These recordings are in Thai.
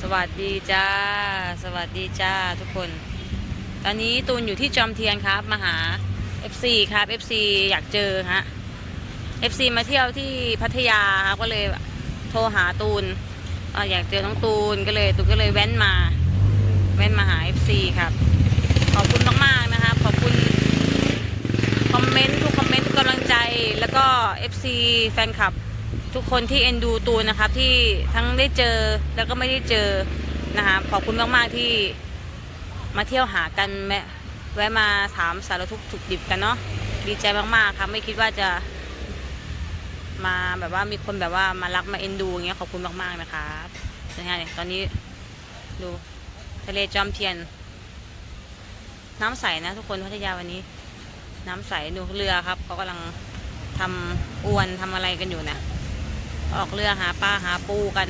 สวัสดีจ้า สวัสดีจ้าทุกคน ตอนนี้ตูนอยู่ที่จอมเทียนครับ มาหา FC ครับ FC อยากเจอฮะ FC มาเที่ยวที่พัทยาครับก็เลยโทรหาตูนออยากเจอน้องตูนก็เลยตูนก็เลยแว้นมา แว้นมาหา FC ครับ ขอบคุณมากๆนะครับ ขอบคุณคอมเมนต์ทุกคอมเมนต์ทุกกำลังใจแล้วก็ FC แฟนคลับ ทุกคนที่เอ็นดูตูนนะครับที่ทั้งได้เจอแล้วก็ไม่ได้เจอนะครับขอบคุณมากๆที่มาเที่ยวหากันแวะแวะมาถามสารทุกข์สุขดิบกันเนาะดีใจมากๆครับไม่คิดว่าจะ มาแบบว่ามีคนแบบว่ามารักมาเอ็นดูอย่างเงี้ยขอบคุณมากๆนะครับนะฮะตอนนี้ดูทะเลจอมเทียน น้ำใสนะทุกคนพัทยาวันนี้ น้ำใสดูเรือครับเขากำลังทำอวนทำอะไรกันอยู่นะ ออกเรือหาปลาหาปูกัน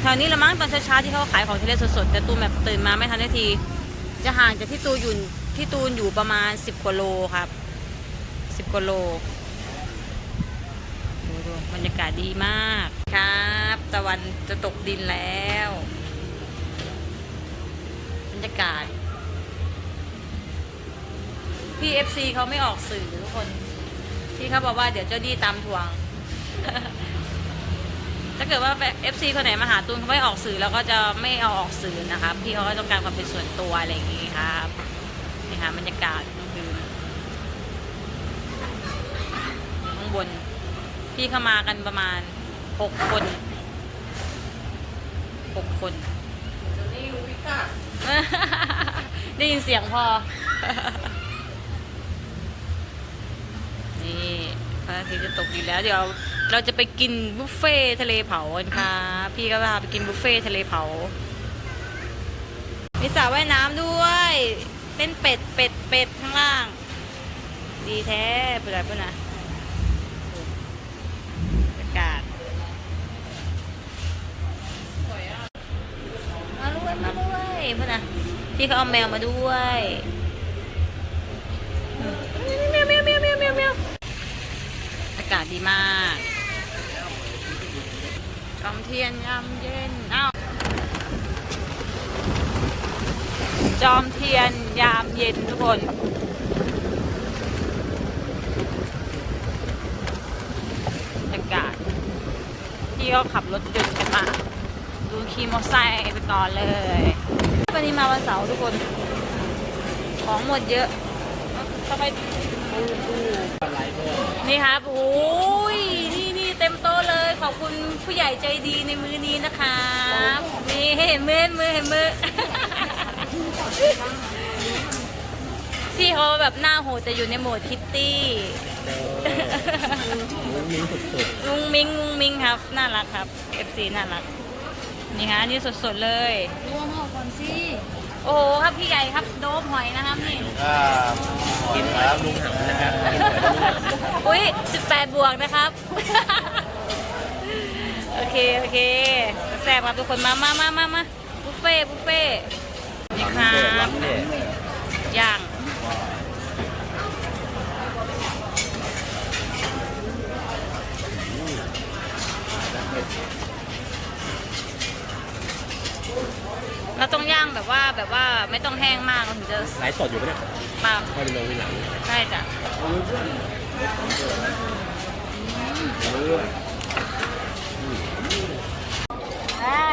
แถวนี้ละมั้งตอนเช้าๆที่เขาขายของทะเลสดๆแต่ตูนแบบตื่นมาไม่ทันที จะห่างจากที่ตูนอยู่ที่ตูนอยู่ประมาณสิบกว่าโลครับสิบกว่าโลดูดูบรรยากาศดีมากครับตะวันจะตกดินแล้วบรรยากาศพี่เอฟซีเขาไม่ออกสื่อทุกคนพี่เขาบอกว่าเดี๋ยวเจ้าดีตามทวง ถ้าเกิดว่าเอฟซีคนไหนมาหาตูนเขาไม่ออกสื่อแล้วก็จะไม่เอาออกสื่อนะครับพี่เขาก็ต้องการความเป็นส่วนตัวอะไรอย่างงี้ครับนี่ค่ะบรรยากาศคือข้างบนพี่เข้ามากันประมาณหกคนหกคนได้ยินเสียงพอ นี่พระอาทิตย์จะตกดีแล้วเดี๋ยว เราจะไปกินบุฟเฟ่ทะเลเผากันค่ะพี่ก็พาไปกินบุฟเฟ่ทะเลเผา มีสระว่ายน้ำด้วยเต้นเป็ด เป็ด เป็ด ข้างล่าง ดีแท้เปิดปุ่นนะบรรยากาศมาด้วยมาด้วยพุ่นนะพี่เขาเอาแมวมาด้วยแมวแมวแมวแมวแมวแมวอากาศดีมาก จอมเทียนยามเย็นอ้าวจอมเทียนยามเย็นทุกคนอากาศพี่ก็ขับรถยนต์กันมา ดูขี่มอเตอร์ไซค์ไปก่อนเลย วันนี้มาวันเสาร์ทุกคน ของหมดเยอะทำไมนี่ครับโอ้ คุณผู้ใหญ่ใจดีในมือนี้นะครับนี่ให้เห็นมือเห็นมือเห็นมือพี่เขาแบบหน้าโหดแต่อยู่ในโหมดคิตตี้ มุ้งมิงมุ้งมิงครับ น่ารักครับ FC น่ารัก นี่ฮะอันนี่สดๆเลย รวมเอาก่อนสิโอ้โหครับพี่ใหญ่ครับโดบหอยนะครับนี่ครับกินครับลุงหำนะครับ อุ้ย18 บวกนะครับ โอเค โอเคแซ่บครับทุกคนมามามามามาบุฟเฟ่ต์บุฟเฟ่ต์นี่ครับย่างเราต้องย่างแบบว่าแบบว่าไม่ต้องแห้งมากเราถึงจะไลฟ์สดอยู่ปะเนี่ยปากค่อยไปลงทีหลังใช่จ้ะ อ่า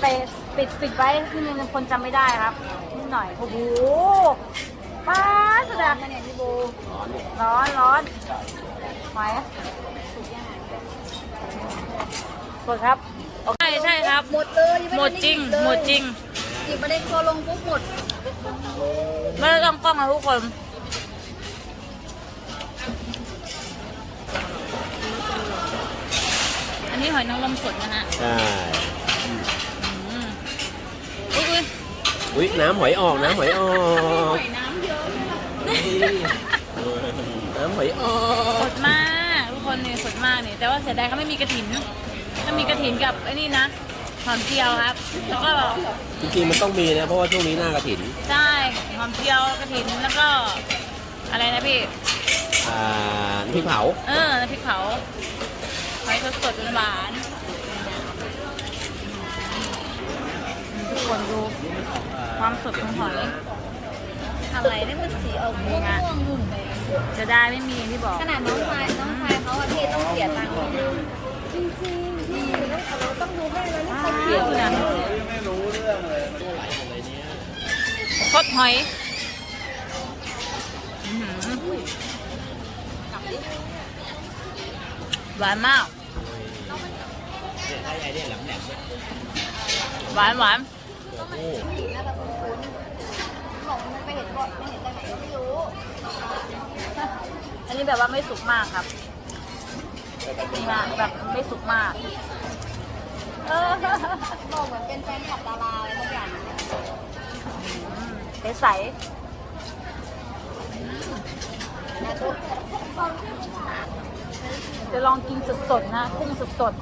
เตะปิดปิดไว้ที่นี่คนจำไม่ได้ครับนิดหน่อยโอ้โหป้าสุดามาเนี่ยพี่โบร้อนร้อนไหมกดครับโอเคใช่ครับ หมดเลยยังหมไทัดนไจริงเลยหมดจริง หยิบประเด็นพอลงปุ๊บหมดไม่ต้องกล้องนะทุกคน อันนี้หอยนางรมสดนะฮะใช่อืมอุ้ยอุ้ยอุ้ยน้ำหอยออกน้ำหอยออกน้ำเยอะน้ำหอยออสกดมากทุกคนนี่สดมากนี่แต่ว่าเสียดายเขาไม่มีกระถินถ้ามีกระถินกับไอ้นี่นะหอมเจียวครับแล้วก็จริงๆมันต้องมีนะ เพราะว่าช่วงนี้หน้ากระถินใช่หอมเจียวกระถินแล้วก็ อะไรนะพี่ อ่าพริกเผา เออน้ำพริกเผา หอยสดๆหวานๆคนดูความสดของหอยอะไรนี่มันสีออกม่วงม่วงหุ่นเลยจะได้ไม่มีที่บอก ขนาดน้องชายน้องชายเขาอะพี่ต้องเสียตังค์จริงจริงๆพี่เราต้องดูให้แล้วนี่เขาเขียวนะคดหอยอื้อหือหวานมาก เนี่ยถ้าไอ้เนี่ยแหลมแหลมๆเนี่ยหวานหวานตัวผู้ผู้หญิงน่าจะคุ้นๆบอกมันไปเห็นบ่อยไม่เห็นจากไหนก็ไม่รู้ อันนี้แบบว่าไม่สุกมากครับนี่นะแบบไม่สุกมากเออบอกเหมือนเป็นแฟนคลับดาราอะไรทุกอย่างใสนะตุ๊กๆจะลองกินสดๆนะกุ้งสด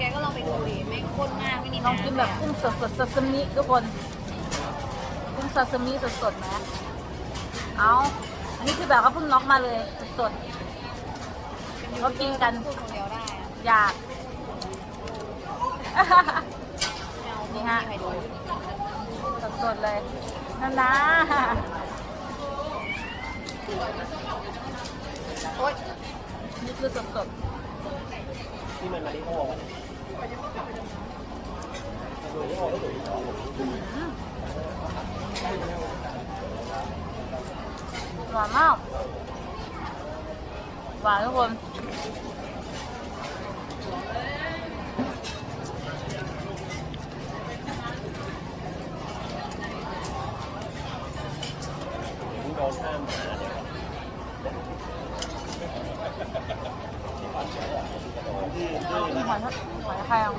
แกก็ลองไปดูดิไม่ข้นมากไม่นี่ๆลองกินแบบกุ้งสดๆซาซิมิทุกคน กุ้งซาซิมิสดๆนะเอาอันนี้คือแบบว่าเพิ่งน็อกมาเลยสดๆก็กินกัน พูดคนเดียวได้อะอยาก ไม่เอานี่นี่ฮะฮะใครดูสดๆเลยนั่นนะโอ๊ยนี่คือสดที่มันมาที่เขาบอกว่าดูที่เขา บอกว่าดูที่เขาบอกๆหวานมาก หวานทุกคนโดนห้ามมาเนี่ย หอยหอยแครง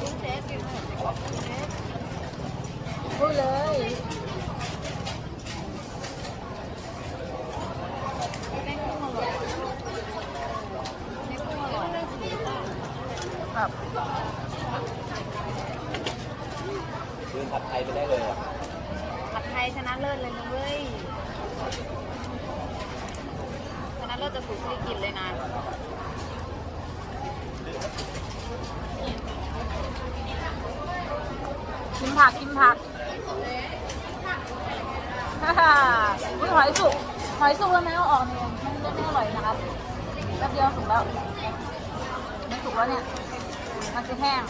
คุณเซฟอยู่เซฟพูดเลย แม่งกุ้งอร่อยแม่งกุ้งอร่อย แบบ คืนผัดไทยไปได้เลยอะ ผัดไทยชนะเลิศเลยนะเว้ยชนะเลิศจะสูสีกินเลยนะ กินผักกินผักอุ้ยหอยสุกหอยสุกแล้วไหมเอาออกเนี่ยมันจะไม่อร่อยนะครับแป๊บเดียวสุกแล้วมันสุกแล้วเนี่ยมันจะแห้ง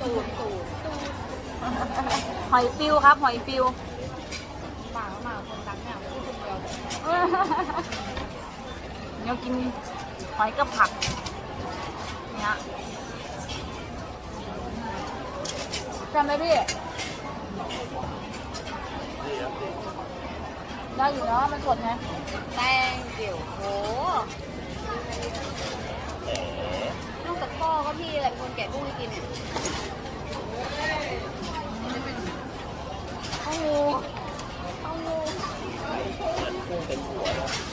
ตูดตูดหอยฟิวครับ หอยฟิวปากมากคนรักเนี่ยพูดคนเดียวเดี๋ยวกิน หอยกับผักเนี่ยจำไหมพี่ได้อยู่เนาะมันสดไงแตงเดี่ยวโหนอกจากพ่อก็พี่แหละเป็นคนแกะกุ้งให้กินเนี่ยโอ้โหโอ้โหกุ้งเป็นหัวแล้ว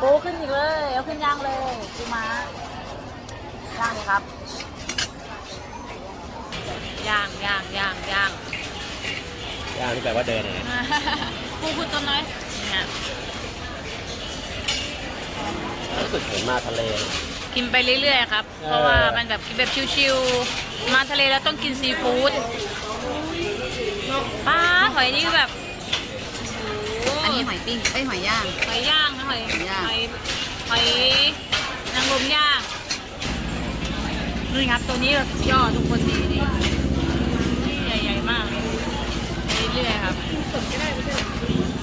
ปูขึ้นอีกเลย เอาขึ้นย่างเลยปูม้าย่างเลยครับ ย่างย่างย่างย่างย่างที่แปลว่าเดินนะปูพูดตัวน้อยนี่ฮะรู้สึกเหมือนมาทะเลเลยกินไปเรื่อยๆครับเออเพราะว่ามันแบบกินแบบชิวๆ มาทะเลแล้วต้องกินซีฟู้ดป้าหอยนี่แบบ โอ้โหอันนี้หอยปิ้งไอ้ยหอยย่าง หอยย่างนะหอยหอยย่าง หอยหอยนางรมย่างนี่ครับตัวนี้แบบยอดทุกคนดีดีใหญ่ๆมากเลยไปเรื่อยๆครับสดก็ได้ไม่ใช่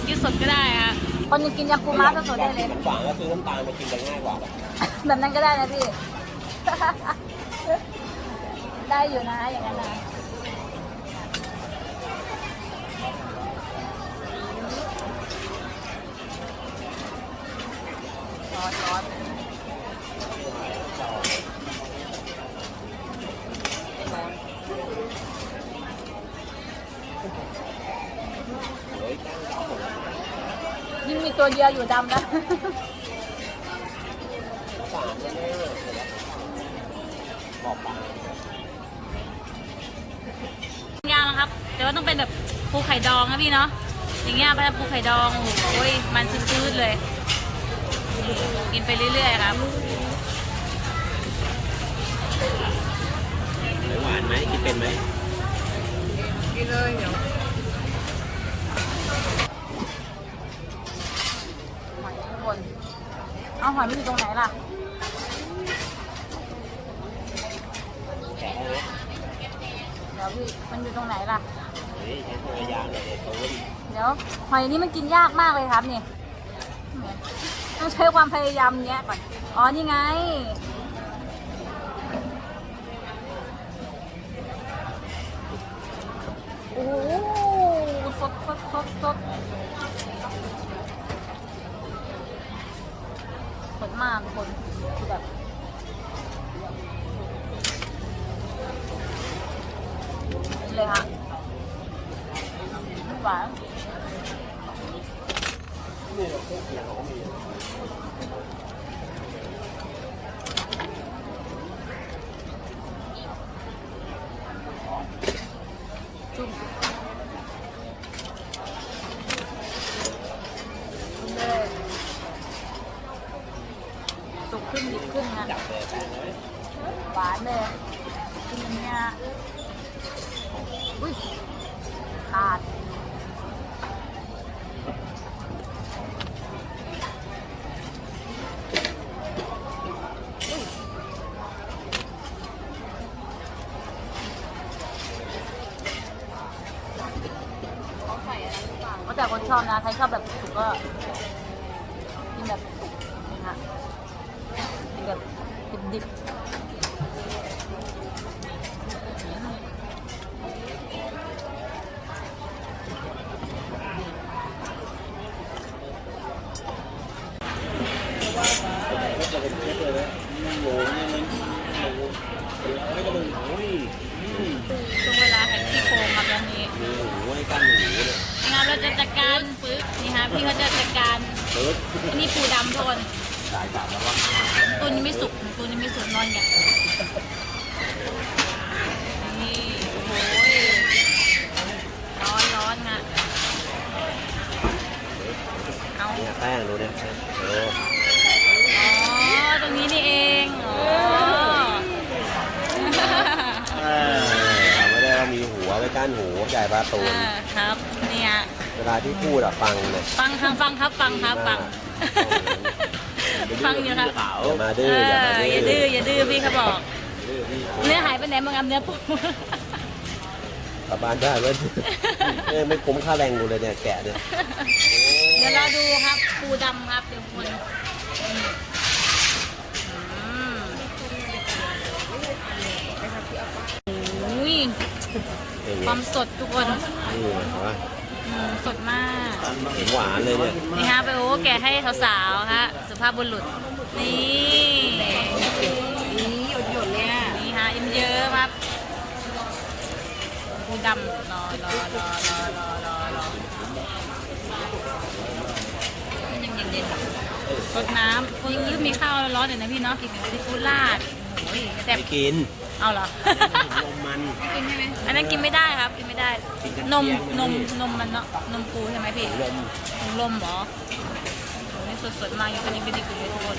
ยืดสดก็ได้ฮะคนยังกินยำปูม้าสดๆได้เลยมันหวานก็ซื้อน้ำตาลมากินกันง่ายกว่าแบบแบบนั้นก็ได้นะพี่ ได้อยู่นะอย่างนั้นนะร้อนร้อน เฮ้ยตั้งดำหมดแล้ว ยิ่งมี ตัวเดียวอยู่ดำนะฝาดแน่ๆบอกปลาย่างนะครับ แต่ว่าต้องเป็นแบบภูไข่ดองนะพี่เนาะ อย่างเงี้ยปลาปูไข่ดอง โอ้ย มันซื้ดๆเลยนี่กินไปเรื่อยๆครับหวานไหมกินเป็นไหมกินเลยเดี๋ยว หอยทุกคน เอาหอยมันอยู่ตรงไหนล่ะเดี๋ยวพี่มันอยู่ตรงไหนล่ะ เฮ้ยใช้พยายามเลยตูนเดี๋ยวหอยนี้มันกินยากมากเลยครับนี่ต้องใช้ความพยายามเนี้ยก่อน อ๋อ นี่ไง โอ้โหสดสดสดสดสด มากคนคือแบบนี่เลยค่ะหวานจุ่มเลยสุกขึ้นดิบขึ้นนะ จับเลยแปะเลย หวานเลยกินอย่างเนี้ยอุ้ยขาดเขาใส่อะไรหรือเปล่าก็แต่คน ชอบนะ ใครชอบแบบสุกก็ อันนี้ปูดำทุกคนสายจับแล้วว่าตัวนี้ไม่สุกตัวนี้ไม่สุกนอนอย่างนี่โอ้ยร้อนร้อนฮะเอาเนี่ยแป้งดูเนี่ยโอ้อ๋อตรงนี้นี่เองอ๋อเออไม่ได้ว่ามีหัวไว้กั้นหูใหญ่ปลาตูนอ่าครับ เนี่ยเวลาที่พูดอะฟังเลยฟังครับฟังครับฟังครับฟัง ฟังอยู่ครับอย่ามาดื้ออย่ามาเอออย่าดื้ออย่าดื้อพี่เขาบอกดื้อพี่เนื้อหายไปไหนบ้างครับเนื้อปู กลับบ้านได้เว้ยเอ้ยไม่คุ้มค่าแรงกูเลยเนี่ยแกะเนี่ยเดี๋ยวเราดูครับปูดำครับเดี๋ยวคนอืมอุ้ยเองความสดทุกคน นี่เห็นปะ อืมสดมากเห็นหวานเลยเนี่ยนี่ฮะไปโอ้แกะให้สาวๆฮะสุภาพบุรุษนี่นี่หยดหยดๆเลยอะนี่ฮะอิมเยอะครับปูดำรอรอรอรอรอรอรอมันยังเย็นๆรดน้ำฟูยืดมีข้าวร้อนๆหน่อยนะพี่เนาะกินซีฟู้ดราด โอ้ยแต่ไม่กินเอาเหรอ ลมมัน กินใช่ไหมอันนั้นกินไม่ได้ครับ กินไม่ได้ กินกระนเทีมยมนมนมมันเนาะ นมปูใช่ไหมพี่ลมถุงลมเหรอโอ้ยสดๆมากอยู่คนนี้ไม่ได้กินเลยทุกคน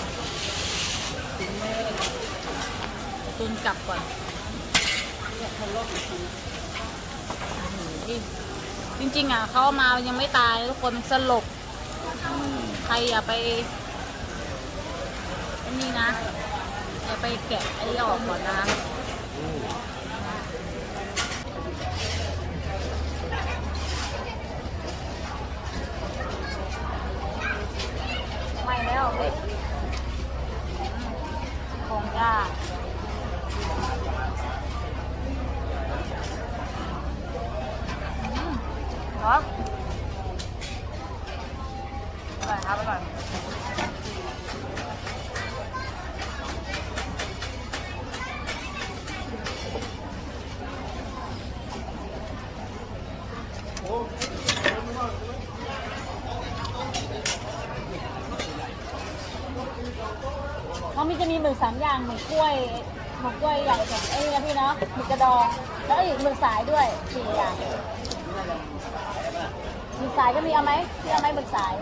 ตุนกลับก่อนจริงๆอะเขาเอามายังไม่ตายทุกคนมันสลบ ใครอย่าไปอันนี้นะอย่า ไปแกะไอ้ออกก่อนนะ ล้วยหมึกกล้วยใหญ่แบบไอ้นี่นะพี่เนาะหมึกกระดองแล้วอีกหมึกสายด้วยสี่อย่างมีสายก็มีเอาไหมพี่เอาไหมหมึกสาย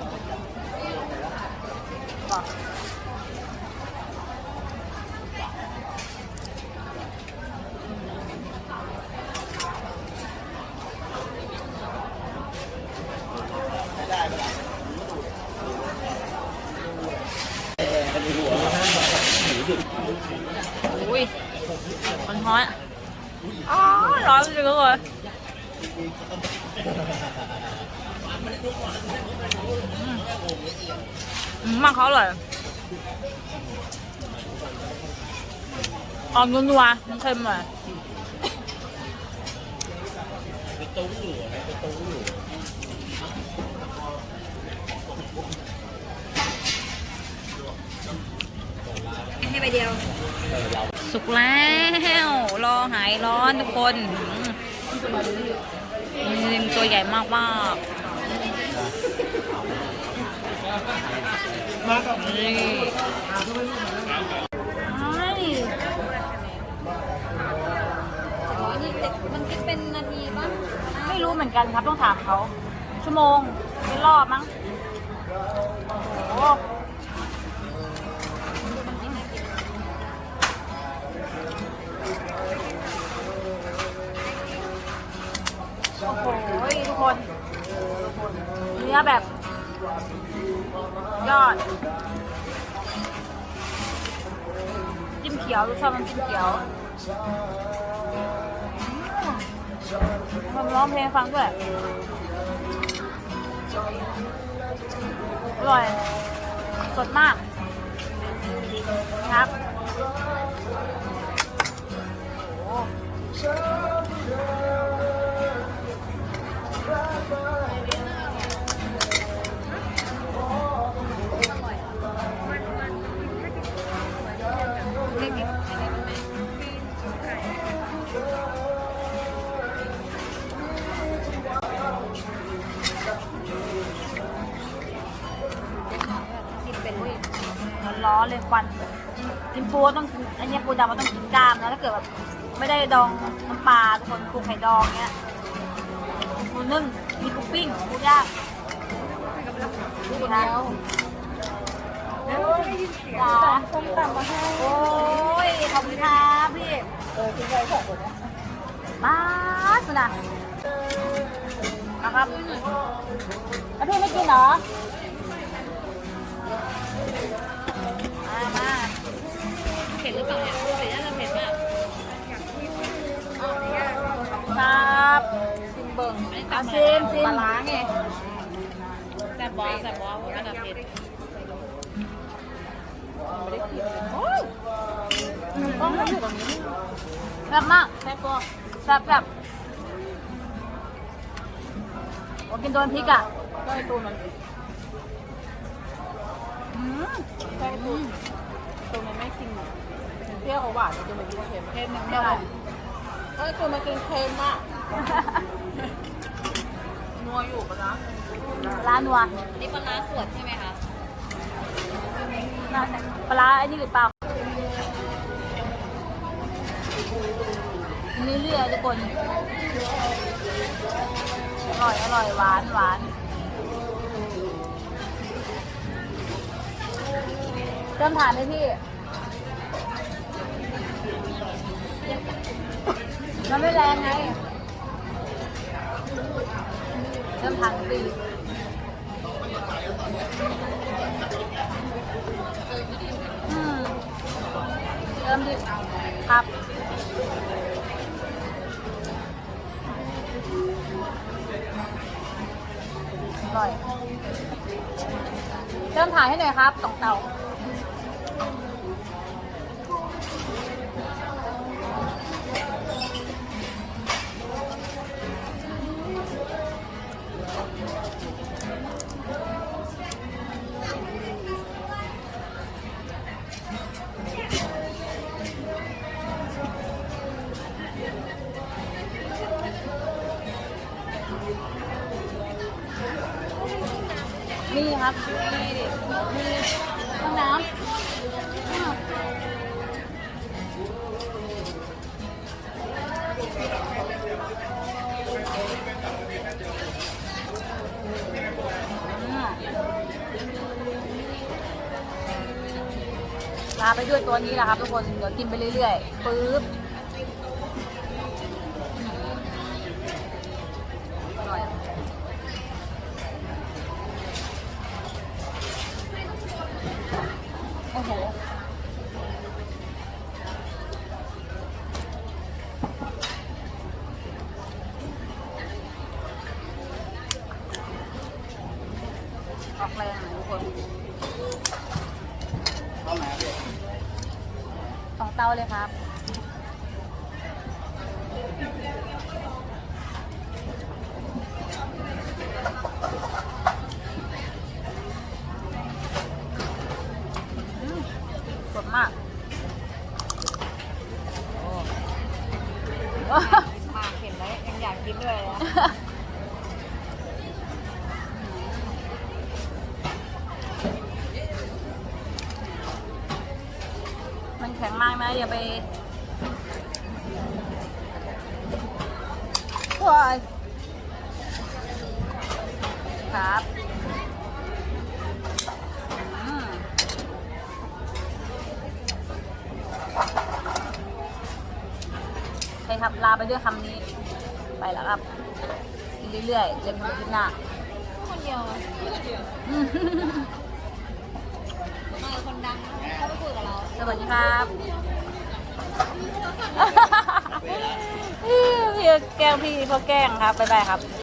อกอุ้ยมันร้อนอ๋อร้อนจริงเลยอืมมากเขาอร่อยออกนัวๆมันเค็มหน่อย ให้ไปเดียว สุกแล้ว รอหายร้อนทุกคนอืมตัวใหญ่มากมากๆนี่ใช่อ๋อนี่เจ็ดมันคิดเป็นนาทีป่ะไม่รู้เหมือนกันครับต้องถามเขา ชั่วโมงเป็นรอบมั้ง เขียวมันร้องเพลงฟังด้วยอร่อย สดมาก ปูก็ต้องกินอันเนี้ยปูดำมันต้องกินกล้ามนะถ้าเกิดแบบไม่ได้ดองน้ำปลาทุกคนปูไข่ดองเนี้ยปูนึ่งมีปูปิ้งปูย่างปูนะจ้าส้มตำมาให้โอ้ยขอบคุณครับพี่เออคุณยายของคนนี้มาสนะนะครับแล้วพี่ไม่กินเหรอ ผ็ดหรือเปล่าเนี่ยเผ็ดน่าจะเผ็ดมากครับชิมเบิ่งเอาชิมชิมปลาร้าไงแซ่บบอสแซ่บบอสอันดับเผ็ดไม่ได้กินโอ้ยต้องอยู่ตรงนี้แซ่บมากแซ่บตัวแซ่บแซบโอ้กินโดนพริกอะก็ไอตัวมันอืมใช่ตัวตัวมัน กินเปรี้ยวกับหวานตัวมันกินเค็มเค็มไม่ได้ก็ไอตัวมันกินเค็มอะนัวอยู่ปะนะร้านนัวนี่ปลาร้าขวดใช่ไหมคะน่าจะปลาร้าไอ้นี่หรือเปล่าเรื่อยๆทุกคนอร่อยอร่อยหวานหวานเติมถ่านเลยพี่ มันไม่แรงไงเติมถ่านฟรีอืมเติมดิครับอร่อยเริ่มถ่ายให้หน่อยครับสองเตา นี่ครับ มีมีห้องน้ำลาไปด้วยตัวนี้แหละครับทุกคน เดี๋ยวกินไปเรื่อยๆ ปึ๊บ เลยครับ อย่าไปว้ายครับอืมใช่ครับ ลาไปด้วยคำนี้ ไปแล้วครับกินเรื่อยๆเจอกันใหม่คลิปหน้าคนเดียวอะอืมมากับคนดังเขาไปคุยกับเรา สวัสดีครับ พี่แกล้งพี่เขาแกล้งครับบ๊ายบายครับ